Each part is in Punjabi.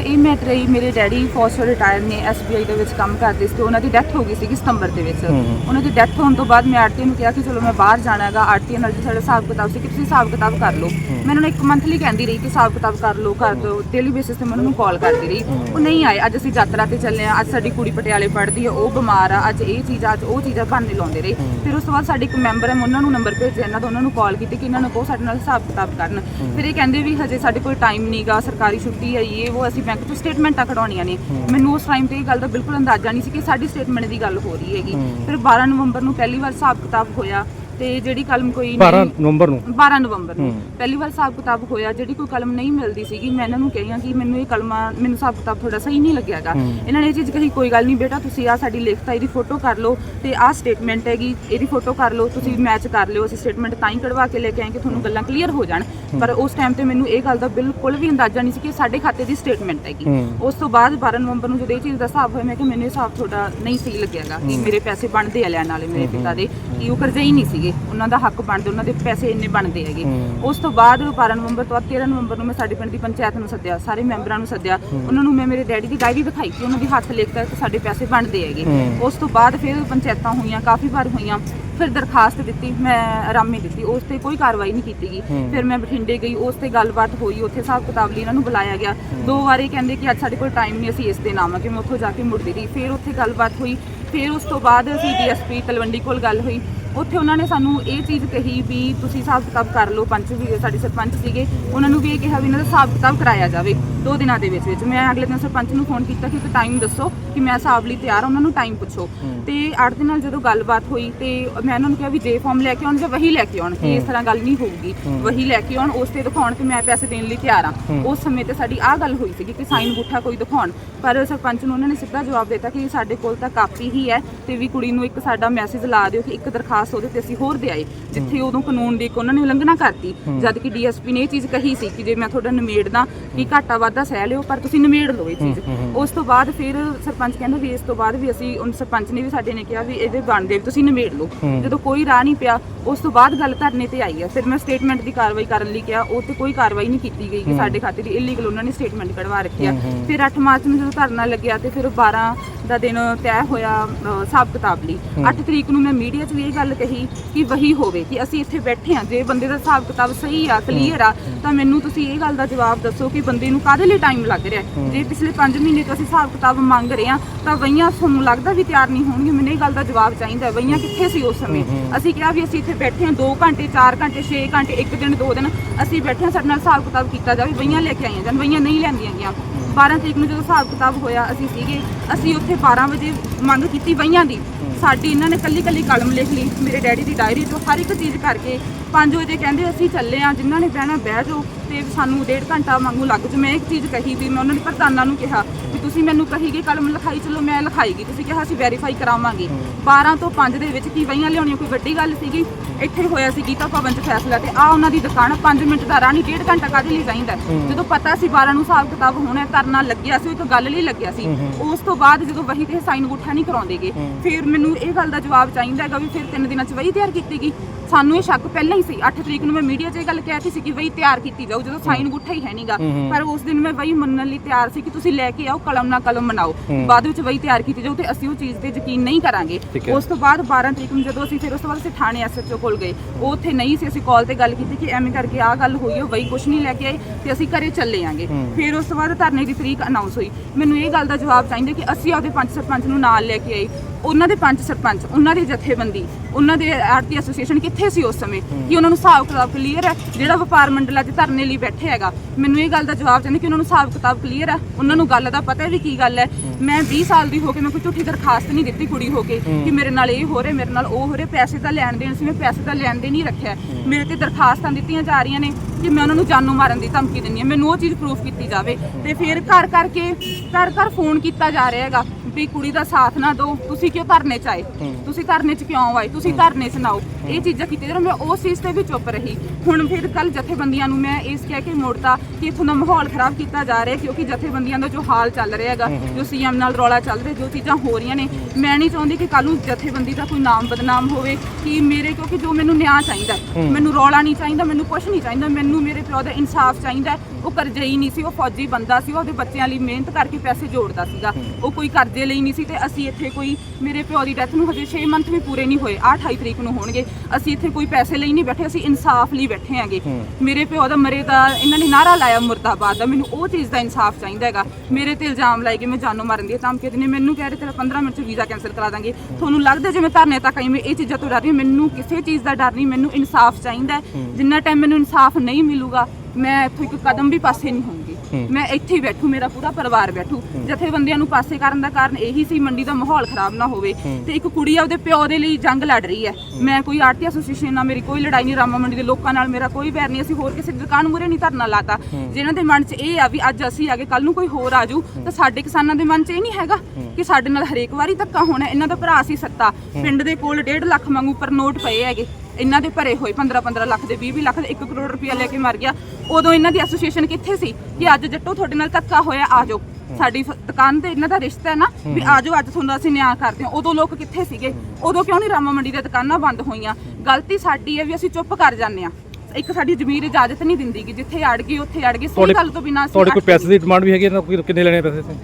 ਇਹ ਮੈਟਰ ਹੀ ਮੇਰੇ ਡੈਡੀ ਫੋਸਟ ਰਿਟਾਇਰ ਨੇ ਐਸਬੀਆਈ ਦੇ ਵਿੱਚ ਕੰਮ ਕਰਦੇ ਸੀ ਤੇ ਉਹਨਾਂ ਦੀ ਡੈਥ ਹੋ ਗਈ ਸੀ ਸਤੰਬਰ ਦੇ ਵਿੱਚ। ਉਹਨਾਂ ਦੀ ਡੈਥ ਹੋਣ ਤੋਂ ਬਾਅਦ ਮੈਂ ਆਰਟੀ ਨੂੰ ਕਿਹਾ ਕਿ ਚਲੋ ਮੈਂ ਬਾਹਰ ਜਾਣਾ ਹੈਗਾ ਆਰਟੀ ਨਾਲ ਜੀ ਸਾਡਾ ਹਿਸਾਬ ਕਿਤਾਬ ਸੀ ਕਿ ਤੁਸੀਂ ਹਿਸਾਬ ਕਿਤਾਬ ਕਰ ਲਓ। ਮੈਂ ਉਹਨਾਂ ਨੂੰ ਇੱਕ ਮੰਥਲੀ ਕਹਿੰਦੀ ਰਹੀ ਕਿ ਹਿਸਾਬ ਕਿਤਾਬ ਕਰ ਲਓ ਕਰ ਦਿਓ ਡੇਲੀ ਬੇਸਿਸ ਤੇ ਮੈਂ ਉਹਨਾਂ ਨੂੰ ਕਾਲ ਕਰਦੀ ਰਹੀ। ਉਹ ਨਹੀਂ ਆਏ ਅੱਜ ਅਸੀਂ ਯਾਤਰਾ ਤੇ ਚੱਲੇ ਆ ਅੱਜ ਸਾਡੀ ਕੁੜੀ ਪਟਿਆਲੇ ਪੜ੍ਹਦੀ ਹੈ ਉਹ ਬਿਮਾਰ ਆ ਅੱਜ ਇਹ ਚੀਜ਼ ਅੱਜ ਉਹ ਚੀਜ਼ਾਂ ਬਹਾਨੇ ਲਾਉਂਦੇ ਰਹੇ। ਫਿਰ ਉਸ ਤੋਂ ਬਾਅਦ ਸਾਡੇ ਇੱਕ ਮੈਂਬਰ ਹੈ ਮੈਂ ਉਹਨਾਂ ਨੂੰ ਨੰਬਰ ਭੇਜਿਆ ਇਹਨਾਂ ਦਾ ਉਹਨਾਂ ਨੂੰ ਕਾਲ ਕੀਤੀ ਕਿ ਇਹਨਾਂ ਨੂੰ ਕਹੋ ਸਾਡੇ ਨਾਲ ਹਿਸਾਬ ਕਿਤਾਬ ਕਰਨ। ਫਿਰ ਇਹ ਕਹਿੰਦੇ ਵੀ ਹਜੇ ਸਾਡੇ ਕੋਲ ਟਾਈਮ ਨਹੀਂਗਾ ਸਰਕਾਰੀ ਛੁੱਟੀ ਹੈ ਇਹ ਉਹ ਅਸੀਂ ਬੈਂਕ ਤੋਂ ਸਟੇਟਮੈਂਟਾਂ ਕਢਾਉਣੀਆਂ ਨੇ। ਮੈਨੂੰ ਉਸ ਟਾਈਮ ਤੇ ਇਹ ਗੱਲ ਦਾ ਬਿਲਕੁਲ ਅੰਦਾਜ਼ਾ ਨਹੀਂ ਸੀ ਕਿ ਸਾਡੀ ਸਟੇਟਮੈਂਟ ਦੀ ਗੱਲ ਹੋ ਰਹੀ ਹੈਗੀ। ਫਿਰ 12 ਨਵੰਬਰ ਨੂੰ ਪਹਿਲੀ ਵਾਰ ਹਿਸਾਬ ਕਿਤਾਬ ਹੋਇਆ। ਤੇ ਜਿਹੜੀ ਕਲਮ ਕੋਈ 12 ਨਵੰਬਰ ਨੂੰ? 12 ਨਵੰਬਰ ਨੂੰ। ਪਹਿਲੀ ਵਾਰ ਹਿਸਾਬ ਕਿਤਾਬ ਹੋਇਆ ਜਿਹੜੀ ਕੋਈ ਕਲਮ ਨਹੀਂ ਮਿਲਦੀ ਸੀਗੀ ਮੈਂ ਇਹਨਾਂ ਨੂੰ ਕਹੀਆਂ ਕਿ ਮੈਨੂੰ ਇਹ ਕਲਮਾਂ ਮੈਨੂੰ ਹਿਸਾਬ ਕਿਤਾਬ ਥੋੜਾ ਸਹੀ ਨਹੀਂ ਲੱਗਿਆਗਾ ਇਹਨਾਂ ਨੇ ਇਹ ਚੀਜ਼ ਕਹੀ ਕੋਈ ਗੱਲ ਨਹੀਂ ਬੇਟਾ ਤੁਸੀਂ ਆ ਸਾਡੀ ਲਿਖਤ ਆ ਇਹਦੀ ਫੋਟੋ ਕਰ ਲਓ ਤੇ ਆਹ ਸਟੇਟਮੈਂਟ ਹੈਗੀ ਇਹਦੀ ਫੋਟੋ ਕਰ ਲਓ ਤੁਸੀਂ ਮੈਚ ਕਰ ਲਿਓ ਅਸੀਂ ਸਟੇਟਮੈਂਟ ਤਾਂ ਹੀ ਕਢਵਾ ਕੇ ਲੈ ਕੇ ਆਏ ਕਿ ਤੁਹਾਨੂੰ ਗੱਲਾਂ ਕਲੀਅਰ ਹੋ ਜਾਣ। ਪਰ ਉਸ ਟਾਈਮ ਤੇ ਮੈਨੂੰ ਇਹ ਗੱਲ ਦਾ ਬਿਲਕੁਲ ਵੀ ਅੰਦਾਜ਼ਾ ਨਹੀਂ ਸੀ ਕਿ ਸਾਡੇ ਖਾਤੇ ਦੀ ਸਟੇਟਮੈਂਟ ਹੈਗੀ। ਉਸ ਤੋਂ ਬਾਅਦ 12 ਨਵੰਬਰ ਨੂੰ ਜਦੋਂ ਇਹ ਚੀਜ਼ ਦਾ ਹਿਸਾਬ ਹੋਇਆ ਮੈਂ ਕਿ ਮੈਨੂੰ ਇਹ ਹਿਸਾਬ ਤੁਹਾਡਾ ਨਹੀਂ ਸਹੀ ਲੱਗਿਆਗਾ ਕਿ ਮੇਰੇ ਪੈਸੇ ਬਣਦੇ ਆ ਲੈਣ ਵਾਲੇ ਮੇਰੇ ਪਿਤਾ ਦੇ। ਕਿ ਉਹ ਕਰਜ਼ੇ ਹੀ ਨਹੀਂ ਸੀਗੇ। ਉਹਨਾਂ ਦਾ ਹੱਕ ਬਣਦੇ ਉਹਨਾਂ ਦੇ ਪੈਸੇ ਇੰਨੇ ਬਣਦੇ ਹੈਗੇ। ਉਸ ਤੋਂ ਬਾਅਦ 12 ਨਵੰਬਰ ਤੋਂ ਬਾਅਦ 13 ਨਵੰਬਰ ਨੂੰ ਮੈਂ ਸਾਡੇ ਪਿੰਡ ਦੀ ਪੰਚਾਇਤ ਨੂੰ ਸੱਦਿਆ ਸਾਰੇ ਮੈਂਬਰਾਂ ਨੂੰ ਸੱਦਿਆ। ਉਹਨਾਂ ਨੂੰ ਮੈਂ ਮੇਰੇ ਡੈਡੀ ਦੀ ਡਾਇਰੀ ਦਿਖਾਈ ਕਿ ਉਹਨਾਂ ਦੀ ਹੱਥ ਲਿਖਤਾ ਕਿ ਸਾਡੇ ਪੈਸੇ ਬਣਦੇ ਹੈਗੇ। ਉਸ ਤੋਂ ਬਾਅਦ ਫਿਰ ਪੰਚਾਇਤਾਂ ਹੋਈਆਂ ਕਾਫੀ ਵਾਰ ਹੋਈਆਂ। ਫਿਰ ਦਰਖਾਸਤ ਦਿੱਤੀ ਮੈਂ ਆਰਾਮੀ ਦਿੱਤੀ। ਉਸ ਤੇ ਕੋਈ ਕਾਰਵਾਈ ਨਹੀਂ ਕੀਤੀ ਗਈ। ਫਿਰ ਮੈਂ ਬਠਿੰਡੇ ਗਈ ਉਸ ਤੇ ਗੱਲਬਾਤ ਹੋਈ। ਉੱਥੇ ਹਿਸਾਬ ਕਿਤਾਬ ਲਈ ਇਹਨਾਂ ਨੂੰ ਬੁਲਾਇਆ ਗਿਆ। ਦੋ ਵਾਰੀ ਕਹਿੰਦੇ ਕਿ ਅੱਜ ਸਾਡੇ ਕੋਲ ਟਾਈਮ ਨਹੀਂ ਅਸੀਂ ਇਸ ਦੇ ਨਾਮ ਆ ਕਿ ਮੈਂ ਉੱਥੋਂ ਜਾ ਕੇ ਮੁੜਦੀ ਰਹੀ। ਫਿਰ ਉੱਥੇ ਗੱਲਬਾਤ ਹੋਈ। ਫਿਰ ਉਸ ਤੋਂ ਬਾਅਦ ਅਸੀਂ ਡੀਐਸਪੀ ਤਲਵੰਡੀ ਕੋਲ ਗੱਲ ਹੋਈ। ਉੱਥੇ ਉਹਨਾਂ ਨੇ ਸਾਨੂੰ ਇਹ ਚੀਜ਼ ਕਹੀ ਵੀ ਤੁਸੀਂ ਹਿਸਾਬ ਕਿਤਾਬ ਕਰ ਲਓ ਪੰਚ ਵੀ ਸਾਡੇ ਸਰਪੰਚ ਸੀਗੇ ਉਹਨਾਂ ਨੂੰ ਵੀ ਇਹ ਕਿਹਾ ਵੀ ਇਹਨਾਂ ਦਾ ਹਿਸਾਬ ਕਿਤਾਬ ਕਰਾਇਆ ਜਾਵੇ ਦੋ ਦਿਨਾਂ ਦੇ ਵਿੱਚ ਵਿੱਚ। ਮੈਂ ਅਗਲੇ ਦਿਨ ਸਰਪੰਚ ਨੂੰ ਫੋਨ ਕੀਤਾ ਕਿ ਇੱਕ ਟਾਈਮ ਦੱਸੋ ਕਿ ਮੈਂ ਹਿਸਾਬ ਲਈ ਤਿਆਰ ਹਾਂ ਉਹਨਾਂ ਨੂੰ ਟਾਈਮ ਪੁੱਛੋ। ਤੇ ਅੱਠ ਦਿਨ ਨਾਲ ਜਦੋਂ ਗੱਲਬਾਤ ਹੋਈ ਤੇ ਮੈਂ ਉਹਨਾਂ ਨੂੰ ਕਿਹਾ ਵੀ ਜੇ ਫਾਰਮ ਲੈ ਕੇ ਆਉਣ ਜਾਂ ਵਹੀ ਲੈ ਕੇ ਆਉਣ ਕਿ ਇਸ ਤਰ੍ਹਾਂ ਗੱਲ ਨਹੀਂ ਹੋਊਗੀ ਵਹੀ ਲੈ ਕੇ ਆਉਣ ਉਸ ਤੇ ਦਿਖਾਉਣ ਕਿ ਮੈਂ ਪੈਸੇ ਦੇਣ ਲਈ ਤਿਆਰ ਹਾਂ। ਉਸ ਸਮੇਂ ਤੇ ਸਾਡੀ ਆਹ ਗੱਲ ਹੋਈ ਸੀ ਕਿ ਸਾਈਨ ਗੁੱਠਾ ਕੋਈ ਦਿਖਾਉਣ ਪਰ ਸਰਪੰਚ ਨੂੰ ਉਹਨਾਂ ਨੇ ਸਿੱਧਾ ਜਵਾਬ ਦਿੱਤਾ ਕਿ ਸਾਡੇ ਕੋਲ ਤਾਂ ਕਾਪੀ ਹੀ ਹੈ ਤੇ ਵੀ ਕੁੜੀ ਨੂੰ ਇੱਕ ਸਾਡਾ ਮੈਸੇਜ ਲਾ ਦਿਓ ਕਿ ਇੱਕ ਦਰਖਾਸਤ ਉਹਦੇ ਤੇ ਅਸੀਂ ਹੋਰ ਦੇ ਆਏ ਜਿੱਥੇ ਉਦੋਂ ਕਾਨੂੰਨ ਦੀ ਇੱਕ ਉਹਨਾਂ ਨੇ ਉਲੰਘਣਾ ਕਰਤੀ ਜਦ ਕਿ ਡੀਐਸਪੀ ਨੇ ਇਹ ਚੀਜ਼ ਕਹੀ ਸੀ ਕਿ ਜੇ ਮੈਂ ਤੁਹਾਡਾ ਨਿਮੇੜਦਾ ਕਿ ਘਾਟਾ ਵਾਧਾ ਸਹਿ ਲਿਓ ਪਰ ਤੁਸੀਂ ਨਿਮੇੜ ਲਓ ਇਹ ਚੀਜ਼। ਉਸ ਤੋਂ ਬਾਅਦ ਫਿਰ ਸਰਪੰਚ ਕਹਿੰਦਾ ਵੀ ਇਸ ਤੋਂ ਬਾਅਦ ਵੀ ਅਸੀਂ ਉਹ ਸਰਪੰਚ ਨੇ ਵੀ ਸਾਡੇ ਨੇ ਕਿਹਾ ਵੀ ਇਹਦੇ ਬਣਦੇ ਵੀ ਤੁਸੀਂ ਨਿਮੇੜ ਲਓ। ਜਦੋਂ ਕੋਈ ਰਾਹ ਨਹੀਂ ਪਿਆ ਉਸ ਤੋਂ ਬਾਅਦ ਗੱਲ ਧਰਨੇ ਤੇ ਆਈ ਹੈ। ਫਿਰ ਮੈਂ ਸਟੇਟਮੈਂਟ ਦੀ ਕਾਰਵਾਈ ਕਰਨ ਲਈ ਕਿਹਾ ਉਹ ਤੇ ਕੋਈ ਕਾਰਵਾਈ ਨਹੀਂ ਕੀਤੀ ਗਈ ਕਿ ਸਾਡੇ ਖਾਤੇ ਦੀ ਇਲੀਗਲ ਉਹਨਾਂ ਨੇ ਸਟੇਟਮੈਂਟ ਕਢਵਾ ਰੱਖੀ ਆ ਫਿਰ 8 ਮਾਰਚ ਨੂੰ ਜਦੋਂ ਧਰਨਾ ਲੱਗਿਆ ਤੇ ਫਿਰ 12 ਦਾ ਦਿਨ ਤੈਅ ਹੋਇਆ ਹਿਸਾਬ ਕਿਤਾਬ ਲਈ। 8 ਤਰੀਕ ਨੂੰ ਮੈਂ ਮੀਡੀਆ 'ਚ ਵੀ ਇਹ ਗੱਲ ਕਹੀ ਕਿ ਵਹੀ ਹੋਵੇ ਕਿ ਅਸੀਂ ਇੱਥੇ ਬੈਠੇ ਹਾਂ। ਜੇ ਬੰਦੇ ਦਾ ਹਿਸਾਬ ਕਿਤਾਬ ਸਹੀ ਆ ਕਲੀਅਰ ਆ ਤਾਂ ਮੈਨੂੰ ਤੁਸੀਂ ਇਹ ਗੱਲ ਦਾ ਜਵਾਬ ਦੱਸੋ ਕਿ ਬੰਦੇ ਨੂੰ ਕਾਹਦੇ ਲਈ ਟਾਈਮ ਲੱਗ ਰਿਹਾ ਹੈ? ਜੇ ਪਿਛਲੇ 5 ਮਹੀਨੇ ਤੋਂ ਅਸੀਂ ਹਿਸਾਬ ਕਿਤਾਬ ਮੰਗ ਰਹੇ ਹਾਂ ਤਾਂ ਵਈਆਂ ਤੁਹਾਨੂੰ ਲੱਗਦਾ ਵੀ ਤਿਆਰ ਨਹੀਂ ਹੋਣਗੇ ਮੈਨੂੰ ਇਹ ਗੱਲ ਦਾ ਜਵਾਬ ਚਾਹੀਦਾ ਹੈ। ਵਈਆਂ ਕਿੱਥੇ ਸੀ ਉਸ ਸਮੇਂ? ਅਸੀਂ ਕਿਹਾ ਵੀ ਅਸੀਂ ਇੱਥੇ ਬੈਠੇ ਹਾਂ 2 ਘੰਟੇ 4 ਘੰਟੇ 6 ਘੰਟੇ ਇੱਕ ਦਿਨ ਦੋ ਦਿਨ ਅਸੀਂ ਬੈਠੇ ਹਾਂ ਸਾਡੇ ਨਾਲ ਹਿਸਾਬ ਕਿਤਾਬ ਕੀਤਾ ਜਾਵੇ ਵਈਆਂ ਲੈ ਕੇ ਆਈਆਂ ਜਾਣ ਵਈਆਂ ਨਹੀਂ ਲੈਂਦੀਆਂ ਗਈਆਂ। 12 ਤਰੀਕ ਨੂੰ ਜਦੋਂ ਹਿਸਾਬ ਕਿਤਾਬ ਹੋਇਆ, ਅਸੀਂ ਸੀਗੇ, ਅਸੀਂ ਉੱਥੇ 12 ਵਜੇ ਮੰਗ ਕੀਤੀ ਬਈਆਂ ਦੀ। ਸਾਡੀ ਇਹਨਾਂ ਨੇ ਕੱਲੀ ਕੱਲੀ ਕਲਮ ਲਿਖ ਲਈ, ਮੇਰੇ ਡੈਡੀ ਦੀ ਡਾਇਰੀ ਤੋਂ ਹਰ ਇੱਕ ਚੀਜ਼ ਕਰਕੇ 5 ਵਜੇ ਕਹਿੰਦੇ ਅਸੀਂ ਚੱਲੇ ਆ, ਜਿਨ੍ਹਾਂ ਨੇ ਬਹਿਣਾ ਬਹਿ ਜਾਓ, ਤੇ ਸਾਨੂੰ ਡੇਢ ਘੰਟਾ ਵਾਂਗੂ ਲੱਗ ਜੂ ਮੈਂ ਇੱਕ ਚੀਜ਼ ਕਹੀ ਵੀ ਮੈਂ ਉਹਨਾਂ ਦੇ ਪ੍ਰਧਾਨਾਂ ਨੂੰ ਕਿਹਾ ਤੁਸੀਂ ਮੈਨੂੰ ਕਹੀਗੇ ਕਲਮ ਲਿਖਾਈ ਚਲੋ ਮੈਂ ਲਿਖਾਈਗੀ ਤੁਸੀਂ ਕਿਹਾ ਅਸੀਂ ਵੈਰੀਫਾਈ ਕਰਾਵਾਂਗੇ। 12 ਤੋਂ 5 ਦੇ ਵਿੱਚ ਕੀ ਵਈਆਂ ਲਿਆਉਣੀਆਂ ਕੋਈ ਵੱਡੀ ਗੱਲ ਸੀਗੀ? ਇੱਥੇ ਹੋਇਆ ਸੀ ਗੀਤਾ ਭਵਨ ਚ ਫੈਸਲਾ ਤੇ ਆ ਉਹਨਾਂ ਦੀ ਦੁਕਾਨ 5 ਮਿੰਟ ਦਾ ਨਹੀਂ ਡੇਢ ਘੰਟਾ ਕਾਹਦੇ ਲਈ ਚਾਹੀਦਾ? ਜਦੋਂ ਪਤਾ ਸੀ 12 ਨੂੰ ਹਿਸਾਬ ਕਿਤਾਬ ਹੋਣਾ ਹੈ, ਧਰਨਾ ਲੱਗਿਆ ਸੀ ਉਹ ਤਾਂ ਗੱਲ ਲਈ ਲੱਗਿਆ ਸੀ। ਉਸ ਤੋਂ ਬਾਅਦ ਜਦੋਂ ਵਹੀ ਤੇ ਸਾਈਨ ਗੁੱਠਾ ਨਹੀਂ ਕਰਾਉਂਦੇਗੇ ਫਿਰ ਮੈਨੂੰ ਇਹ ਗੱਲ ਦਾ ਜਵਾਬ ਚਾਹੀਦਾ ਹੈਗਾ ਵੀ ਫਿਰ ਤਿੰਨ ਦਿਨਾਂ ਚ ਵਹੀ ਤਿਆਰ ਕੀਤੀ ਗਈ। ਸਾਨੂੰ ਇਹ ਸ਼ੱਕ ਪਹਿਲਾਂ ਹੀ ਸੀ 8 ਤਰੀਕ ਨੂੰ ਮੈਂ ਮੀਡੀਆ 'ਚ ਇਹ ਗੱਲ ਕਹਿਤੀ ਸੀ ਕਿ ਵਹੀ ਤਿਆਰ ਕੀਤੀ ਜਾਊ ਜਦੋਂ ਸਾਈਨ ਗੁੱਠਾ ਹੀ ਹੈ ਨਹੀਂਗਾ ਪਰ ਉਸ ਦਿਨ ਮੈਂ ਵਹੀ ਮੰਨਣ ਲਈ ਤਿਆਰ ਸੀ ਕਿ ਤੁਸੀਂ ਲੈ ਕੇ ਆਓ ਕਲਮ ਨਾਲ ਕਲਮ ਬਣਾਓ। ਬਾਅਦ ਵਿੱਚ ਵਹੀ ਤਿਆਰ ਕੀਤੀ ਜਾਊ ਤੇ ਅਸੀਂ ਉਹ ਚੀਜ਼ ਤੇ ਯਕੀਨ ਨਹੀਂ ਕਰਾਂਗੇ। ਉਸ ਤੋਂ ਬਾਅਦ 12 ਤਰੀਕ ਨੂੰ ਜਦੋਂ ਅਸੀਂ ਫਿਰ ਉਸ ਤੋਂ ਬਾਅਦ ਅਸੀਂ ਥਾਣੇ ਐਸਐਚਓ ਕੋਲ ਗਏ। ਉਹ ਉੱਥੇ ਨਹੀਂ ਸੀ ਅਸੀਂ ਕਾਲ ਤੇ ਗੱਲ ਕੀਤੀ ਕਿ ਐਵੇਂ ਕਰਕੇ ਆਹ ਗੱਲ ਹੋਈ ਹੋ ਵਹੀ ਕੁਛ ਨਹੀਂ ਲੈ ਕੇ ਆਏ ਤੇ ਅਸੀਂ ਘਰੇ ਚੱਲੇ ਆਂਗੇ। ਫਿਰ ਉਸ ਤੋਂ ਬਾਅਦ ਧਰਨੇ ਦੀ ਤਰੀਕ ਅਨਾਉਂਸ ਹੋਈ। ਮੈਨੂੰ ਇਹ ਗੱਲ ਦਾ ਜਵਾਬ ਚਾਹੀਦਾ ਕਿ ਅਸੀਂ ਆਪਦੇ ਪੰਚ ਸਰਪੰਚ ਨੂੰ ਨਾਲ ਲੈ ਕੇ ਆਏ। ਉਹਨਾਂ ਦੇ ਪੰਚ ਸਰਪੰਚ ਉਹਨਾਂ ਦੀ ਜਥੇਬੰਦੀ ਉਹਨਾਂ ਦੇ ਆਰਤੀ ਐਸੋਸੀਏਸ਼ਨ ਕਿੱਥੇ ਸੀ ਉਸ ਸਮੇਂ? ਕਿ ਉਹਨਾਂ ਨੂੰ ਹਿਸਾਬ ਕਿਤਾਬ ਕਲੀਅਰ ਹੈ? ਜਿਹੜਾ ਵਪਾਰ ਮੰਡਲ ਅੱਜ ਧਰਨੇ ਲਈ ਬੈਠੇ ਹੈਗਾ ਮੈਨੂੰ ਇਹ ਗੱਲ ਦਾ ਜਵਾਬ ਚਾਹੀਦਾ ਕਿ ਉਹਨਾਂ ਨੂੰ ਹਿਸਾਬ ਕਿਤਾਬ ਕਲੀਅਰ ਹੈ? ਉਹਨਾਂ ਨੂੰ ਗੱਲ ਦਾ ਪਤਾ ਹੈ ਵੀ ਕੀ ਗੱਲ ਹੈ? ਮੈਂ 20 ਸਾਲ ਦੀ ਹੋ ਕੇ ਮੈਂ ਕੋਈ ਝੂਠੀ ਦਰਖਾਸਤ ਨਹੀਂ ਦਿੱਤੀ ਕੁੜੀ ਹੋ ਕੇ ਕਿ ਮੇਰੇ ਨਾਲ ਇਹ ਹੋ ਰਿਹਾ ਮੇਰੇ ਨਾਲ ਉਹ ਹੋ ਰਿਹਾ ਪੈਸੇ ਦਾ ਲੈਣ ਦੇਣ ਸੀ ਮੈਂ ਪੈਸੇ ਦਾ ਲੈਣ ਦੇ ਨਹੀਂ ਰੱਖਿਆ। ਹੈ। ਮੇਰੇ ਤੇ ਦਰਖਾਸਤਾਂ ਦਿੱਤੀਆਂ ਜਾ ਰਹੀਆਂ ਨੇ ਕਿ ਮੈਂ ਉਹਨਾਂ ਨੂੰ ਜਾਨੋਂ ਮਾਰਨ ਦੀ ਧਮਕੀ ਦਿੰਦੀ ਹਾਂ। ਮੈਨੂੰ ਉਹ ਚੀਜ਼ ਪ੍ਰੂਫ ਕੀਤੀ ਜਾਵੇ। ਤੇ ਫਿਰ ਘਰ ਕਰਕੇ ਘਰ ਘਰ ਫੋਨ ਕੀਤਾ ਜਾ ਰਿਹਾ ਹੈਗਾ। ਵੀ ਕੁੜੀ ਦਾ ਸਾਥ ਨਾ ਦਿਓ। ਤੁਸੀਂ ਕਿਉਂ ਧਰਨੇ ਚ ਆਏ? ਤੁਸੀਂ ਧਰਨੇ ਚ ਕਿਉਂ ਆਏ? ਤੁਸੀਂ ਧਰਨੇ ਨਾਓ ਇਹ ਚੀਜ਼ਾਂ ਕੀਤੀਆਂ ਜਦੋਂ ਮੈਂ ਉਸ ਚੀਜ਼ ਤੇ ਵੀ ਚੁੱਪ ਰਹੀ ਹੁਣ ਫਿਰ ਕੱਲ ਜਥੇਬੰਦੀਆਂ ਨੂੰ ਮੈਂ ਇਸ ਕਹਿ ਕੇ ਮੋੜਤਾ ਕਿ ਇਥੋਂ ਦਾ ਮਾਹੌਲ ਖਰਾਬ ਕੀਤਾ ਜਾ ਰਿਹਾ ਕਿਉਂਕਿ ਜਥੇਬੰਦੀਆਂ ਦਾ ਜੋ ਹਾਲ ਚੱਲ ਰਿਹਾ ਹੈਗਾ ਜੋ ਸੀਐਮ ਨਾਲ ਰੌਲਾ ਚੱਲ ਰਿਹਾ ਜੋ ਚੀਜ਼ਾਂ ਹੋ ਰਹੀਆਂ ਨੇ ਮੈਂ ਨਹੀਂ ਚਾਹੁੰਦੀ ਕਿ ਕੱਲ ਨੂੰ ਜਥੇਬੰਦੀ ਦਾ ਕੋਈ ਨਾਮ ਬਦਨਾਮ ਹੋਵੇ ਕਿ ਮੇਰੇ ਕਿਉਂਕਿ ਜੋ ਮੈਨੂੰ ਨਿਆਂ ਚਾਹੀਦਾ। ਮੈਨੂੰ ਰੌਲਾ ਨਹੀਂ ਚਾਹੀਦਾ ਮੈਨੂੰ ਕੁਝ ਨਹੀਂ ਚਾਹੀਦਾ ਮੈਨੂੰ ਮੇਰੇ ਪਿਓ ਦਾ ਇਨਸਾਫ ਚਾਹੀਦਾ। ਉਹ ਕਰਜ਼ਈ ਨਹੀਂ ਸੀ ਉਹ ਫੌਜੀ ਬੰਦਾ ਸੀ ਉਹ ਉਹਦੇ ਬੱਚਿਆਂ ਲਈ ਮਿਹਨਤ ਕਰਕੇ ਪੈਸੇ ਜੋੜਦਾ ਸੀਗਾ ਉਹ ਕੋਈ ਕਰਜ਼ੇ ਲਈ ਨਹੀਂ ਸੀ ਤੇ ਅਸੀਂ ਇੱਥੇ ਕੋਈ ਮੇਰੇ ਪਿਓ ਦੀ ਡੈਥ ਨੂੰ ਹਜੇ 6 ਮੰਥ ਵੀ ਪੂਰੇ ਨਹੀਂ ਹੋਏ 8 28 ਤਰੀਕ ਨੂੰ ਹੋਣਗੇ ਅਸੀਂ ਇੱਥੇ ਕੋਈ ਪੈਸੇ ਲਈ ਨਹੀਂ ਬੈਠੇ ਅਸੀਂ ਇਨਸਾਫ ਲਈ ਬੈਠੇ ਆਂਗੇ ਮੇਰੇ ਪਿਓ ਦਾ ਮਰੇ ਦਾ ਇਹਨਾਂ ਨੇ ਨਾਰਾ ਲਾਇਆ ਮੁਰਦਾਬਾਦ ਦਾ ਮੈਨੂੰ ਉਹ ਚੀਜ਼ ਦਾ ਇਨਸਾਫ ਚਾਹੀਦਾ ਹੈਗਾ। ਮੇਰੇ ਤੇ ਇਲਜ਼ਾਮ ਲਾਏ ਕਿ ਮੈਂ ਜਾਨੋਂ ਮਾਰਨ ਦੀ ਧਮਕੀ ਦਿੰਦੇ ਮੈਨੂੰ ਕਹਿ ਰਹੇ ਤੇਰਾ 15 ਮਿੰਟ ਚ ਵੀਜ਼ਾ ਕੈਨਸਲ ਕਰਾ ਦਾਂਗੇ। ਤੁਹਾਨੂੰ ਲੱਗਦਾ ਜਿਵੇਂ ਧਰਨੇ ਤੱਕ ਆਈ ਮੈਂ ਇਹ ਚੀਜ਼ਾਂ ਤੋਂ ਡਰ ਰਹੀ। ਮੈਨੂੰ ਕਿਸੇ ਚੀਜ਼ ਦਾ ਡਰ ਨਹੀਂ ਮੈਨੂੰ ਇਨਸਾਫ ਚਾਹੀਦਾ। ਜਿੰਨਾ ਟਾਈਮ ਮੈਨੂੰ ਇਨਸਾਫ ਨਹੀਂ ਮਿਲੂਗਾ ਮੈਂ ਇੱਥੋਂ ਇੱਕ ਕਦਮ ਵੀ ਪਾਸੇ ਨਹੀਂ ਹੋਊਂਗੀ। ਮੈਂ ਇੱਥੇ ਹੀ ਬੈਠੂ ਮੇਰਾ ਪੂਰਾ ਪਰਿਵਾਰ ਬੈਠੂ। ਜਥੇਬੰਦੀਆਂ ਨੂੰ ਪਾਸੇ ਕਰਨ ਦਾ ਕਾਰਨ ਇਹੀ ਸੀ ਮੰਡੀ ਦਾ ਮਾਹੌਲ ਖਰਾਬ ਨਾ ਹੋਵੇ ਤੇ ਇੱਕ ਕੁੜੀ ਆ ਉਹਦੇ ਪਿਓ ਦੇ ਲਈ ਜੰਗ ਲੜ ਰਹੀ ਹੈ। ਮੈਂ ਕੋਈ ਆਰਤੀ ਐਸੋਸੀਏਸ਼ਨ ਨਾਲ ਮੇਰੀ ਕੋਈ ਲੜਾਈ ਨਹੀਂ ਰਾਮਾ ਮੰਡੀ ਦੇ ਲੋਕਾਂ ਨਾਲ ਮੇਰਾ ਕੋਈ ਵੈਰ ਨਹੀਂ ਅਸੀਂ ਹੋਰ ਕਿਸੇ ਦੁਕਾਨ ਮੂਰੇ ਨਹੀਂ ਧਰਨਾ ਲਾਤਾ। ਜਿਨ੍ਹਾਂ ਦੇ ਮਨ 'ਚ ਇਹ ਆ ਵੀ ਅੱਜ ਅਸੀਂ ਆ ਗਏ ਕੱਲ ਨੂੰ ਕੋਈ ਹੋਰ ਆਜੂ ਤਾਂ ਸਾਡੇ ਕਿਸਾਨਾਂ ਦੇ ਮਨ 'ਚ ਇਹ ਨਹੀਂ ਹੈਗਾ ਕਿ ਸਾਡੇ ਨਾਲ ਹਰੇਕ ਵਾਰੀ ਧੱਕਾ ਹੋਣਾ ਇਹਨਾਂ ਦਾ ਭਰਾ ਸੀ ਸੱਤਾ। ਪਿੰਡ ਦੇ ਕੋਲ 1.5 ਲੱਖ ਮੰਗੂ ਪਰ ਨੋਟ ਪਏ ਹੈਗੇ। ਇਹਨਾਂ ਦੇ ਭਰੇ ਹੋਏ 15 15 ਲੱਖ ਦੇ 20 20 ਲੱਖ ਦੇ 1 ਕਰੋੜ ਰੁਪਇਆ ਲੈ ਕੇ ਮਰ ਗਿਆ। ਉਦੋਂ ਇਹਨਾਂ ਦੀ ਐਸੋਸੀਏਸ਼ਨ ਕਿੱਥੇ ਸੀ? ਕਿ ਅੱਜ ਜੱਟੋ ਤੁਹਾਡੇ ਨਾਲ ਧੱਕਾ ਹੋਇਆ ਆ ਜਾਓ। ਸਾਡੀ ਦੁਕਾਨ ਤੇ ਇਹਨਾਂ ਦਾ ਰਿਸ਼ਤਾ ਹੈ ਨਾ ਵੀ ਆ ਜਾਓ ਅੱਜ ਤੁਹਾਨੂੰ ਅਸੀਂ ਨਿਆਂ ਕਰਦੇ ਹਾਂ। ਉਦੋਂ ਲੋਕ ਕਿੱਥੇ ਸੀਗੇ? ਉਦੋਂ ਕਿਉਂ ਨਹੀਂ ਰਾਮਾ ਮੰਡੀ ਦੀਆਂ ਦੁਕਾਨਾਂ ਬੰਦ ਹੋਈਆਂ? ਗਲਤੀ ਸਾਡੀ ਹੈ ਵੀ ਅਸੀਂ ਚੁੱਪ ਕਰ ਜਾਂਦੇ ਆ ਇੱਕ ਸਾਡੀ ਜ਼ਮੀਰ ਇਜਾਜ਼ਤ ਨਹੀਂ ਦਿੰਦੀ ਕਿ ਜਿੱਥੇ ਅੜ ਗਈ ਉੱਥੇ ਅੜ ਗਈ। ਸਹੀ ਗੱਲ ਤੋਂ ਬਿਨਾਂ ਤੁਹਾਡੇ ਕੋਈ ਪੈਸੇ ਦੀ ਡਿਮਾਂਡ ਵੀ ਹੈਗੀ ਕੋਈ ਕਿੰਨੇ ਲੈਣੇ ਪੈਸੇ ਤੇ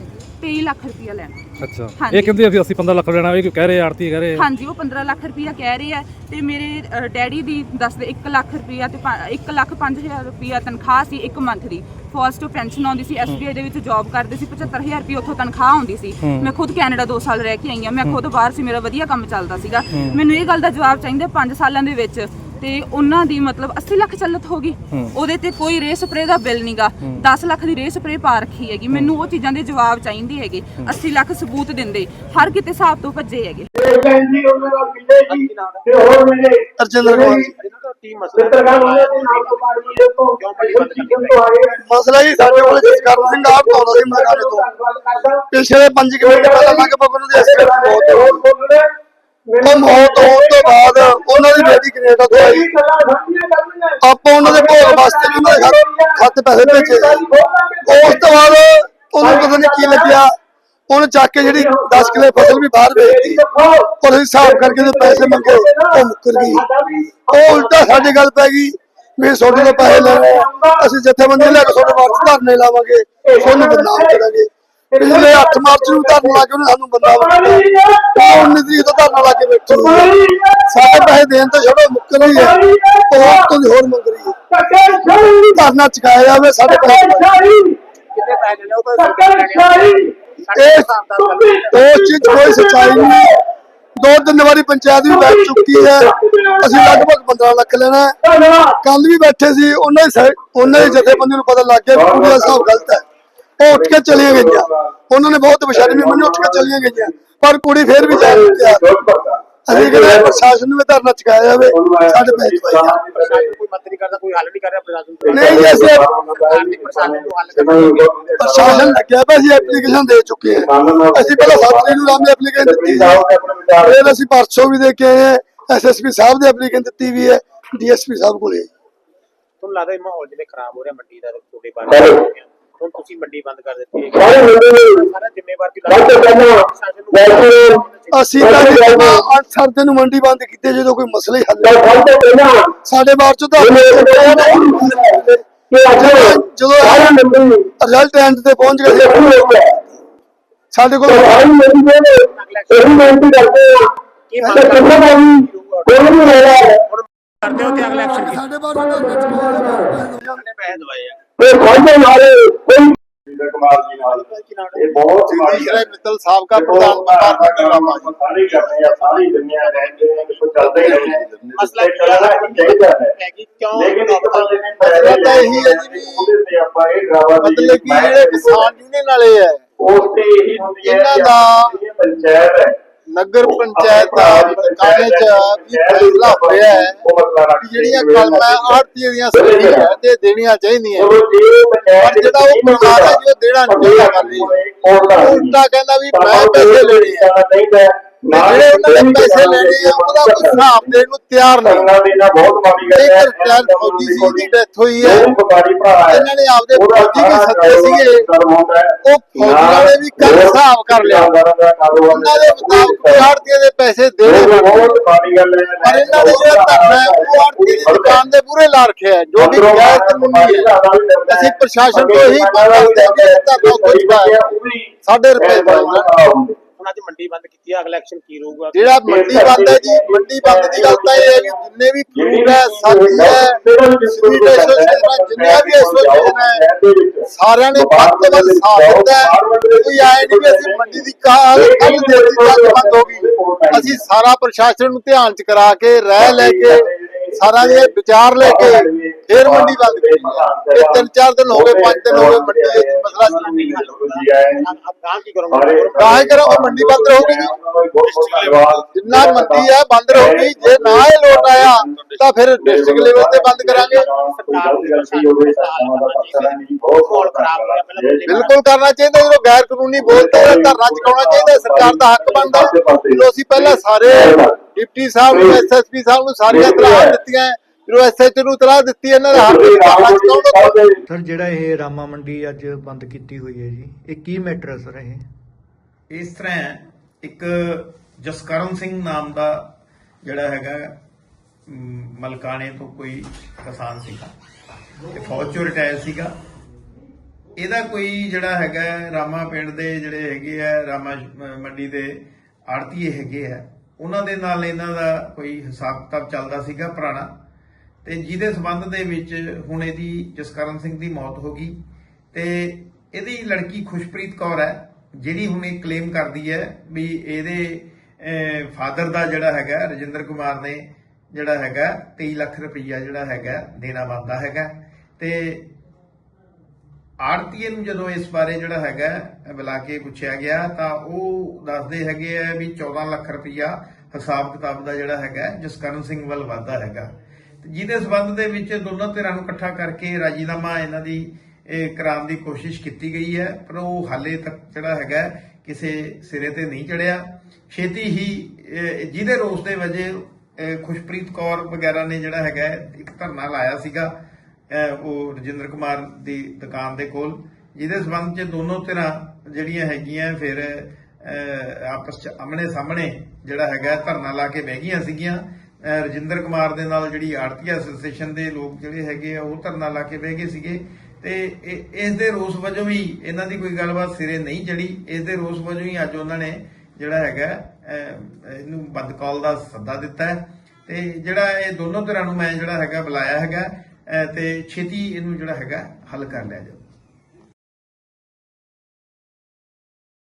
23 ਲੱਖ ਰੁਪਇਆ ਲੈਣਾ। ਅੱਛਾ। ਹਾਂਜੀ। ਇਹ ਕਹਿੰਦੇ ਅਸੀਂ ਅਸੀਂ 15 ਲੱਖ ਲੈਣਾ ਇਹ ਕਿਉਂ ਕਹਿ ਰਹੇ ਆਰਤੀ ਕਹਿ ਰਹੇ ਆ। ਹਾਂਜੀ ਉਹ 15 ਲੱਖ ਰੁਪਇਆ ਕਹਿ ਰਹੇ ਆ ਤੇ ਮੇਰੇ ਅ, ਡੈਡੀ ਦੀ ਦੱਸਦੇ 1 ਲੱਖ ਰੁਪਇਆ ਤੇ 1 ਲੱਖ 5000 ਰੁਪਇਆ ਤਨਖਾਹ ਸੀ ਇੱਕ ਮੰਥ ਦੀ। ਫਸਟ ਪੈਨਸ਼ਨ ਆਉਂਦੀ ਸੀ ਐਸਬੀਆਈ ਦੇ ਵਿੱਚ ਜੌਬ ਕਰਦੇ ਸੀ 75000 ਰੁਪਇਆ ਉੱਥੋਂ ਤਨਖਾਹ ਆਉਂਦੀ ਸੀ। ਮੈਂ ਖੁਦ ਕੈਨੇਡਾ 2 ਸਾਲ ਰਹਿ ਕੇ ਆਈ ਹਾਂ ਮੈਂ ਖੁਦ ਬਾਹਰ ਸੀ ਮੇਰਾ ਵਧੀਆ ਕੰਮ ਚੱਲਦਾ ਸੀਗਾ। ਮੈਨੂੰ ਇਹ ਗੱਲ ਦਾ ਜਵਾਬ ਚਾਹੀਦਾ 5 ਸਾਲਾਂ ਦੇ ਵਿੱਚ। ਤੇ ਉਹਨਾਂ ਦੀ ਮਤਲਬ 80 ਲੱਖ ਚੱਲਤ ਹੋ ਗਈ। ਉਹਦੇ ਤੇ ਕੋਈ ਰੇ ਸਪਰੇ ਦਾ ਬਿੱਲ ਨਹੀਂਗਾ 10 ਲੱਖ ਦੀ ਰੇ ਸਪਰੇ ਪਾ ਰੱਖੀ ਹੈਗੀ। ਮੈਨੂੰ ਉਹ ਚੀਜ਼ਾਂ ਦੇ ਜਵਾਬ ਚਾਹੀਦੇ ਹੈਗੇ। 80 ਲੱਖ ਸਬੂਤ ਦਿੰਦੇ। ਹਰ ਕਿਤੇ ਹਿਸਾਬ ਤੋਂ ਭੱਜੇ ਹੈਗੇ। ਜੀ ਉਹਨਾਂ ਨਾਲ ਮਿਲੇ ਜੀ ਤੇ ਹੋਰ ਮਿਲੇ। ਅਰਜਿੰਦਰ ਕੁਮਾਰ ਜੀ। ਕੀ ਮਸਲਾ ਜੀ ਸਾਡੇ ਕੋਲ ਜਸਕਰਨ ਸਿੰਘ ਆਪ ਤੋਂ ਸੀ ਮਰਕਾਰੇ ਤੋਂ ਪਿਛਲੇ 5 ਕਿਲੋਮੀਟਰ ਪਹਿਲਾਂ ਲਗਭਗ ਉਹਨਾਂ ਦੀ ਐਕਸੀਡੈਂਟ ਬਹੁਤ ਉਹ ਮੌਤ ਹੋਣ ਤੋਂ ਬਾਅਦ ਉਹਨਾਂ ਦੀ ਬੇਟੀ ਕੈਨੇਡਾ ਤੋਂ ਆਈ? ਆਪਾਂ ਉਹਨਾਂ ਦੇ ਭੋਗ ਵਾਸਤੇ ਉਹਨਾਂ ਦੇ ਖਤ- ਖਾਤੇ ਪੈਸੇ ਭੇਜੇ। ਉਸ ਤੋਂ ਬਾਅਦ ਉਹਨੂੰ ਪਤਾ ਨਹੀਂ ਕੀ ਲੱਗਿਆ। ਉਹਨੇ ਚੱਕ ਕੇ ਜਿਹੜੀ 10 ਕਿਲੇ ਫਸਲ ਵੀ ਬਾਹਰ ਔਰ ਅਸੀਂ ਹਿਸਾਬ ਕਰਕੇ ਜੋ ਪੈਸੇ ਮੰਗੇ ਉਹ ਮੁੱਕਰ ਗਈ। ਉਹ ਉਲਟਾ ਸਾਡੇ ਗੱਲ ਪੈ ਗਈ। ਵੀ ਤੁਹਾਡੇ ਤੋਂ ਪੈਸੇ ਲੈਣੇ ਅਸੀਂ ਜਥੇਬੰਦੀ ਲੈ ਕੇ ਤੁਹਾਡੇ ਵਾਸਤੇ ਧਰਨੇ ਲਾਵਾਂਗੇ। ਤੁਹਾਨੂੰ ਬਦਨਾਮ ਕਰਾਂਗੇ। ਪਿਛਲੇ 8 ਮਾਰਚ ਨੂੰ ਧਰਨਾ ਲਾ ਕੇ ਉਹਨੇ ਸਾਨੂੰ ਬਦਨਾਮ ਕੀਤਾ ਉਹ 19 ਤਰੀਕ ਤੋਂ ਧਰਨਾ ਲਾ ਕੇ ਬੈਠੀ ਹੈ। ਸਾਡੇ ਪੈਸੇ ਦੇਣ ਤੋਂ ਛੋੜੋ ਮੁੱਕਰ ਰਹੀ ਹੈ ਉਹ ਤੋਂ ਹੋਰ ਮੰਗ ਰਹੀ ਹੈ ਧਰਨਾ ਚੁਕਾਇਆ ਜਾਵੇ ਸਾਡੇ ਪੈਸੇ ਕਿੰਨੇ ਪੈਸੇ ਲੈਣੇ ਉਹ ਤਾਂ? ਇਹ ਚੀਜ਼ ਕੋਈ ਸੱਚਾਈ ਨਹੀਂ। ਦੋ ਤਿੰਨ ਵਾਰੀ ਪੰਚਾਇਤ ਵੀ ਬੈਠ ਚੁੱਕੀ ਹੈ। ਅਸੀਂ ਲਗਭਗ 15 ਲੱਖ ਲੈਣਾ ਹੈ। ਕੱਲ ਵੀ ਬੈਠੇ ਸੀ ਉਹਨਾਂ ਸਾਈਡ- ਉਹਨਾਂ ਦੇ ਜਥੇਬੰਦੀ ਨੂੰ ਪਤਾ ਲੱਗ ਗਿਆ ਦਾ ਹਿਸਾਬ ਗਲਤ ਹੈ। ਉਹ ਉੱਠ ਕੇ ਚਲੀਆਂ ਗਈਆਂ। ਉਹਨਾਂ ਨੇ ਬਹੁਤ ਵੀ ਮੰਨੀ ਉੱਠ ਕੇ ਚਲੀਆਂ ਗਈਆਂ। ਪਰ ਕੁੜੀ ਫੇਰ ਵੀ ਨੂੰ ਤਿਆਰ। ਨਹੀਂ। ਅਸੀਂ ਕਹਿੰਦੇ ਹਾਂ ਪ੍ਰਸ਼ਾਸਨ ਨੂੰ ਧਰਨਾ ਚੁਕਾਇਆ ਜਾਵੇ ਸਾਡੇ ਪੈਸੇ ਕੋਈ ਨਹੀਂ ਕਰਦਾ ਕੋਈ ਹੱਲ ਨਹੀਂ ਕਰ ਰਿਹਾ ਪ੍ਰਸ਼ਾਸਨ ਨਹੀਂ ਜੀ ਅਸੀਂ ਪ੍ਰਸ਼ਾਸਨ ਨੂੰ ਹੱਲ ਕਰਨਾ ਪ੍ਰਸ਼ਾਸਨ ਲੱਗਿਆ ਪਿਆ ਅਸੀਂ ਐਪਲੀਕੇਸ਼ਨ ਦੇ ਚੁੱਕੇ ਹਾਂ। ਅਸੀਂ ਪਹਿਲਾਂ ਤਰੀਕ ਨੂੰ ਰਾਮੇ ਐਪਲੀਕੇਸ਼ਨ ਦਿੱਤੀ ਫਿਰ ਅਸੀਂ ਪਰਸੋਂ ਵੀ ਦੇ ਕੇ ਆਏ ਹਾਂ। ਐਸਐਸਪੀ ਸਾਹਿਬ ਦੇ ਐਪਲੀਕੇਸ਼ਨ ਦਿੱਤੀ ਵੀ ਹੈ। ਡੀਐਸਪੀ ਸਾਹਿਬ ਕੋਲੇ। ਤੁਹਾਨੂੰ ਲੱਗਦਾ ਇਹ ਮਾਹੌਲ ਜਿਵੇਂ ਖਰਾਬ ਹੋ ਰਿਹਾ ਮੰਡੀ ਦਾ ਤੁਹਾਡੇ ਬਾਰੇ ਹੁਣ ਤੁਸੀਂ ਮੰਡੀ ਬੰਦ ਕਰ ਦਿੱਤੀ ਹੈ। ਸਾਰਾ ਜ਼ਿੰਮੇਵਾਰ ਕੀ ਲੱਗਦਾ? ਪ੍ਰਸ਼ਾਸਨ ਨੂੰ ਅਸੀਂ ਤਾਂ ਜੀ ਜਮਾਂ ਅੱਠ ਸਰਦੇ ਨੂੰ ਮੰਡੀ ਬੰਦ ਕੀਤੀ ਜਦੋਂ ਕੋਈ ਮਸਲਾ ਹੀ ਹੱਲ ਨਹੀਂ ਸਾਡੇ ਬਾਅਦ ਚ ਤਾਂ ਜਦੋਂ ਰਿਜ਼ਲਟ ਐਂਡ ਤੇ ਪਹੁੰਚ ਗਏ ਸਾਡੇ ਕੋਲ ਕਰਦੇ ਹੋ ਤੇ ਅਗਲਾ ਐਕਸ਼ਨ ਕੀ ਸਾਡੇ ਬਾਅਦ ਚ ਕਿੰਨੇ ਪੈਸੇ ਦਵਾਏ ਆ। ਕੁਮਾਰ ਜੀ ਨਾਲ। ਕੀ ਨਾਮ ਇਹ ਬਹੁਤ ਤੀਸਰੇ ਮਿੱਤਲ ਸਾਬਕਾ ਪ੍ਰਧਾਨ ਵਪਾਰ ਮੰਡੀ ਬਾਬਾ ਜੀ। ਸਾਰੀ ਕਰਦੇ ਆ ਸਾਰੀ ਦੁਨੀਆ ਰਹਿੰਦੇ ਨੇ ਕਿ ਚੱਲਦੇ ਹੀ ਰਹੇ ਮਸਲਾ ਕੀ ਚੱਲਣਾ ਹੀ ਚਾਹੀਦਾ ਹੈ। ਹੈ ਕਿਉਂ ਲੇਕਿਨ ਇੱਕ ਬੰਦੇ ਨੇ ਮਸਲਾ ਤਾਂ ਇਹੀ ਹੈ ਜੀ ਉਹਦੇ ਤੇ ਆਪਾਂ ਇਹ ਡਰਾਵਾ ਮਤਲਬ ਕਿ ਜਿਹੜੇ ਕਿਸਾਨ ਯੂਨੀਅਨ ਵਾਲੇ ਹੈ। ਉਸ ਤੇ ਇਹੀ ਹੁੰਦੀ ਹੈ ਇਹਨਾਂ ਦਾ ਪੰਚਾਇਤ ਹੈ ਨਗਰ ਪੰਚਾਇਤ ਦਾ ਕਾਗਜ਼ ਚ ਵੀ ਫੈਸਲਾ ਹੋਇਆ ਹੈ ਕਿ ਜਿਹੜੀਆਂ ਕਲਮਾਂ ਆੜਤੀ ਦੀਆਂ ਸਹੀ ਤੇ ਦੇਣੀਆਂ ਚਾਹੀਦੀਆਂ ਪਰ ਜਿਹੜਾ ਉਹ ਪ੍ਰਧਾਨ ਹੈ ਜੀ ਦੇਣਾ ਨਹੀਂ ਚਾਹੀਦਾ। ਕਰ ਰਹੀ ਹੈ। ਉਹ ਉਲਟਾ ਕਹਿੰਦਾ ਵੀ ਮੈਂ ਪੈਸੇ ਲੈਣੇ ਆ। ਜਿਹੜੇ ਉਹਨਾਂ ਨੇ ਪੈਸੇ ਲੈਣੇ ਆ ਉਹਦਾ ਕੋਈ ਹਿਸਾਬ ਦੇਣ ਨੂੰ ਤਿਆਰ ਨਹੀਂ ਕਰਨਾ ਦੇਣਾ ਬਹੁਤ ਮਾੜੀ ਗੱਲ ਹੈ। ਇੱਕ ਰਿਟਾਇਰ ਫੌਜੀ ਸੀ ਦੀ ਡੈਥ ਹੋਈ ਹੈ। ਉਹ ਵਪਾਰੀ ਭਰਾ ਹੈ। ਇਹਨਾਂ ਨੇ ਆਪਦੇ ਉਹਦਾ ਫੌਜੀ ਵੀ ਸਾਰਾ ਸੱਦੇ ਸੀਗੇ। ਕਰਮ ਹੁੰਦਾ ਹੈ। ਉਹ ਫੌਜੀਆਂ ਨੇ ਵੀ ਕੱਲ ਹੋਰ ਹਿਸਾਬ ਕਰ ਲਿਆ। ਦੁਕਾਨਦਾਰਾਂ ਦਾ ਕਾਰੋਬਾਰ ਉਹਨਾਂ ਦੇ ਮੁਤਾਬਕ ਕੋਈ ਆੜਤੀਏ ਦੇ ਪੈਸੇ ਦੇਣੇ ਉਹ ਨਹੀਂ। ਬਹੁਤ ਮਾੜੀ ਗੱਲ ਹੈ। ਪਰ ਇਹਨਾਂ ਨੇ ਜਿਹੜਾ ਧਰਨਾ ਹੈ ਉਹ ਆੜਤੀਏ ਦੀ ਦੁਕਾਨ ਦੇ ਪੂਰੇ ਲਾ ਰੱਖਿਆ ਹੈ। ਜੋ ਵੀ ਗੈਰ ਕਾਨੂੰਨੀ ਹੈ। ਅਸੀਂ ਪ੍ਰਸ਼ਾਸਨ ਤੋਂ ਇਹੀ ਮੰਗ ਕਰਦੇ ਹਾਂ ਕਿ ਇਹ ਧਰਨਾ ਉੱਥੇ ਚੁਕਾਇਆ ਸਾਡੇ ਰੁਪਏ ਦਾ ਹੁਣ ਅੱਜ ਮੰਡੀ ਬੰਦ ਕੀਤੀ ਹੈ ਅਗਲਾ ਐਕਸ਼ਨ ਕੀ ਰਹੂਗਾ? ਜਿਹੜਾ ਮੰਡੀ ਬੰਦ ਹੈ ਜੀ ਮੰਡੀ ਬੰਦ ਦੀ ਗੱਲ ਤਾਂ ਇਹ ਹੈ ਕਿ ਜਿੰਨੇ ਵੀ ਫਰੂਟ ਹੈ ਸਬਜ਼ੀ ਹੈ ਸਵੀਟ ਐਸੋਸੀਏਸ਼ਨ ਹੈ ਜਿੰਨੀਆਂ ਵੀ ਐਸੋਸੀਏਸ਼ਨ ਹੈ ਸਾਰਿਆਂ ਨੇ ਵੱਧ ਤੋਂ ਵੱਧ ਸਾਥ ਦਿੱਤਾ ਹੈ। ਕੋਈ ਆਏ ਨਹੀਂ ਵੀ ਅਸੀਂ ਮੰਡੀ ਦੀ ਕਾਲ ਕੱਲ ਦੇ ਦਿੱਤੀ ਅੱਜ ਬੰਦ ਹੋ ਗਈ। ਅਸੀਂ ਸਾਰਾ ਪ੍ਰਸ਼ਾਸਨ ਨੂੰ ਧਿਆਨ ਚ ਕਰਾ ਕੇ ਰਹਿ ਲੈ ਕੇ ਸਾਰਾ ਦੇ ਵਿਚਾਰ ਲੈ ਕੇ ਫੇਰ ਮੰਡੀ ਬੰਦ ਕੀਤੀ ਇਹ ਤਿੰਨ ਚਾਰ ਦਿਨ ਹੋ ਗਏ ਪੰਜ ਦਿਨ ਹੋ ਗਏ ਮੰਡੀ ਵਿੱਚ ਮਸਲਾ ਚੱਲ ਰਿਹਾ ਹੈ ਆਪ ਕੀ ਕਰੋਗੇ? ਕਾਹੇ ਕਰੋਗੇ ਮੰਡੀ ਬੰਦ ਰਹੂਗੀ ਜੀ। ਜਿੰਨਾ ਮੰਡੀ ਹੈ ਬੰਦ ਰਹੂਗੀ ਜੇ। ਨਾ ਇਹ ਲੋਟ ਆਇਆ ਤਾਂ ਫਿਰ ਡਿਸਟ੍ਰਿਕਟ ਲੈਵਲ ਤੇ ਬੰਦ ਕਰਾਂਗੇ। ਬਿਲਕੁਲ ਕਰਨਾ ਚਾਹੀਦਾ ਜਦੋਂ ਗੈਰ ਕਾਨੂੰਨੀ ਬੋਲਦੇ ਆ ਧਰਨਾ ਚੁਕਾਉਣਾ ਚਾਹੀਦਾ ਸਰਕਾਰ ਦਾ ਹੱਕ ਬਣਦਾ। ਜਦੋਂ ਅਸੀਂ ਪਹਿਲਾਂ ਸਾਰੇ ਡਿਪਟੀ ਸਾਹਿਬ ਨੂੰ ਐਸਐਸਪੀ ਸਾਹਿਬ ਨੂੰ ਸਾਰੀਆਂ ਇਤਲਾਹਾਂ ਦਿੱਤੀਆਂ ਜਦੋਂ ਐਸਐਚ ਨੂੰ ਇਤਲਾਹ ਦਿੱਤੀ ਇਹਨਾਂ ਦਾ। ਸਰ ਜਿਹੜਾ ਇਹ ਰਾਮਾ ਮੰਡੀ ਅੱਜ ਬੰਦ ਕੀਤੀ ਹੋਈ ਹੈ ਜੀ ਇਹ ਕੀ ਮੈਟਰ ਹੈ ਸਰ ਇਹ? ਇਸ ਤਰ੍ਹਾਂ ਇੱਕ ਜਸਕਰਨ ਸਿੰਘ ਨਾਮ ਦਾ ਜਿਹੜਾ ਹੈਗਾ ਮਲਕਾਣੇ ਤੋਂ ਕੋਈ ਕਿਸਾਨ ਸੀਗਾ। ਇਹ ਫੌਜ ਚੋਂ ਰਿਟਾਇਰ ਸੀਗਾ। ਇਹਦਾ ਕੋਈ ਜਿਹੜਾ ਹੈਗਾ ਰਾਮਾ ਪਿੰਡ ਦੇ ਜਿਹੜੇ ਹੈਗੇ ਆ ਰਾਮਾ ਮੰਡੀ ਦੇ ਆੜਤੀਏ ਹੈਗੇ ਆ ਉਹਨਾਂ ਦੇ ਨਾਲ ਇਹਨਾਂ ਦਾ ਕੋਈ ਹਿਸਾਬ ਕਿਤਾਬ ਚੱਲਦਾ ਸੀਗਾ ਪੁਰਾਣਾ। ਤੇ ਜਿਹਦੇ ਸਬੰਧ ਦੇ ਵਿੱਚ ਹੁਣ ਇਹਦੀ ਜਸਕਰਨ ਸਿੰਘ ਦੀ ਮੌਤ ਹੋ ਗਈ ਤੇ ਇਹਦੀ ਲੜਕੀ ਖੁਸ਼ਪ੍ਰੀਤ ਕੌਰ ਹੈ, ਜਿਹੜੀ ਹੁਣ ਇਹ ਕਲੇਮ ਕਰਦੀ ਹੈ ਵੀ ਇਹਦੇ ਫਾਦਰ ਦਾ ਜਿਹੜਾ ਹੈਗਾ, ਰਜਿੰਦਰ ਕੁਮਾਰ ਨੇ ਜਿਹੜਾ ਹੈਗਾ 23 ਲੱਖ ਰੁਪਈਆ ਜਿਹੜਾ ਹੈਗਾ, ਦੇਣਾ ਬੰਦਾ ਹੈਗਾ। ਤੇ ਆੜਤੀਏ ਨੂੰ ਜਦੋਂ ਇਸ ਬਾਰੇ ਜਿਹੜਾ ਹੈਗਾ ਬੁਲਾ ਕੇ ਪੁੱਛਿਆ ਗਿਆ, ਤਾਂ ਉਹ ਦੱਸਦੇ ਹੈਗੇ ਆ ਵੀ 14 ਲੱਖ ਰੁਪਈਆ ਹਿਸਾਬ ਕਿਤਾਬ ਦਾ ਜਿਹੜਾ ਹੈਗਾ, ਜਸਕਰਨ ਸਿੰਘ ਵੱਲ ਵਾਧਾ ਹੈਗਾ। ਜਿਹਦੇ ਸਬੰਧ ਦੇ ਵਿੱਚ ਦੋਨੋਂ ਧਿਰਾਂ ਨੂੰ ਇਕੱਠਾ ਕਰਕੇ ਰਾਜੀਨਾਮਾ ਇਹਨਾਂ ਦੀ ਕਰਾਉਣ ਦੀ ਕੋਸ਼ਿਸ਼ ਕੀਤੀ ਗਈ ਹੈ, ਪਰ ਉਹ ਹਾਲੇ ਤੱਕ ਜਿਹੜਾ ਹੈਗਾ ਕਿਸੇ ਸਿਰੇ ਤੇ ਨਹੀਂ ਚੜਿਆ। ਛੇਤੀ ਹੀ ਜਿਹਦੇ ਰੋਸ ਦੇ ਵਜੇ ਖੁਸ਼ਪ੍ਰੀਤ ਕੌਰ ਵਗੈਰਾ ਨੇ ਜਿਹੜਾ ਹੈਗਾ ਇੱਕ ਧਰਨਾ ਲਾਇਆ ਸੀਗਾ ਉਹ ਰਜਿੰਦਰ ਕੁਮਾਰ ਦੀ ਦੁਕਾਨ ਦੇ ਕੋਲ। ਜਿਹਦੇ ਸਬੰਧ ਚ ਦੋਨੋਂ ਧਿਰਾਂ ਜਿਹੜੀਆਂ ਹੈਗੀਆਂ, ਫਿਰ ਆਪਸ ਚ ਆਮਣੇ ਸਾਹਮਣੇ ਜਿਹੜਾ ਹੈਗਾ ਧਰਨਾ ਲਾ ਕੇ ਬਹਿ ਗਈਆਂ ਸੀਗੀਆਂ। ਰਜਿੰਦਰ ਕੁਮਾਰ ਦੇ ਨਾਲ ਜਿਹੜੀ ਆੜਤੀ ਐਸੋਸੀਏਸ਼ਨ ਦੇ ਲੋਕ ਜਿਹੜੇ ਹੈਗੇ ਆ ਉਹ ਧਰਨਾ ਲਾ ਕੇ ਬਹਿ ਗਏ ਸੀਗੇ। ਤੇ ਇਹ- ਇਸ ਦੇ ਰੋਸ ਵਜੋਂ ਹੀ ਇਹਨਾਂ ਦੀ ਕੋਈ ਗੱਲਬਾਤ ਸਿਰੇ ਨਹੀਂ ਚੜੀ ਇਸ ਦੇ ਰੋਸ ਵਜੋਂ ਹੀ ਅੱਜ ਉਹਨਾਂ ਨੇ ਜਿਹੜਾ ਹੈਗਾ ਇਹਨੂੰ ਬੰਦ ਕਾਲ ਦਾ ਸੱਦਾ ਦਿੱਤਾ ਹੈ। ਤੇ ਜਿਹੜਾ ਇਹ ਦੋਨੋਂ ਧਿਰਾਂ ਨੂੰ ਮੈਂ ਜਿਹੜਾ ਹੈਗਾ ਬੁਲਾਇਆ ਹੈਗਾ ਅਹ, ਤੇ ਛੇਤੀ ਇਹਨੂੰ ਜਿਹੜਾ ਹੈਗਾ ਹੱਲ ਕਰ ਲਿਆ ਜਾਊ।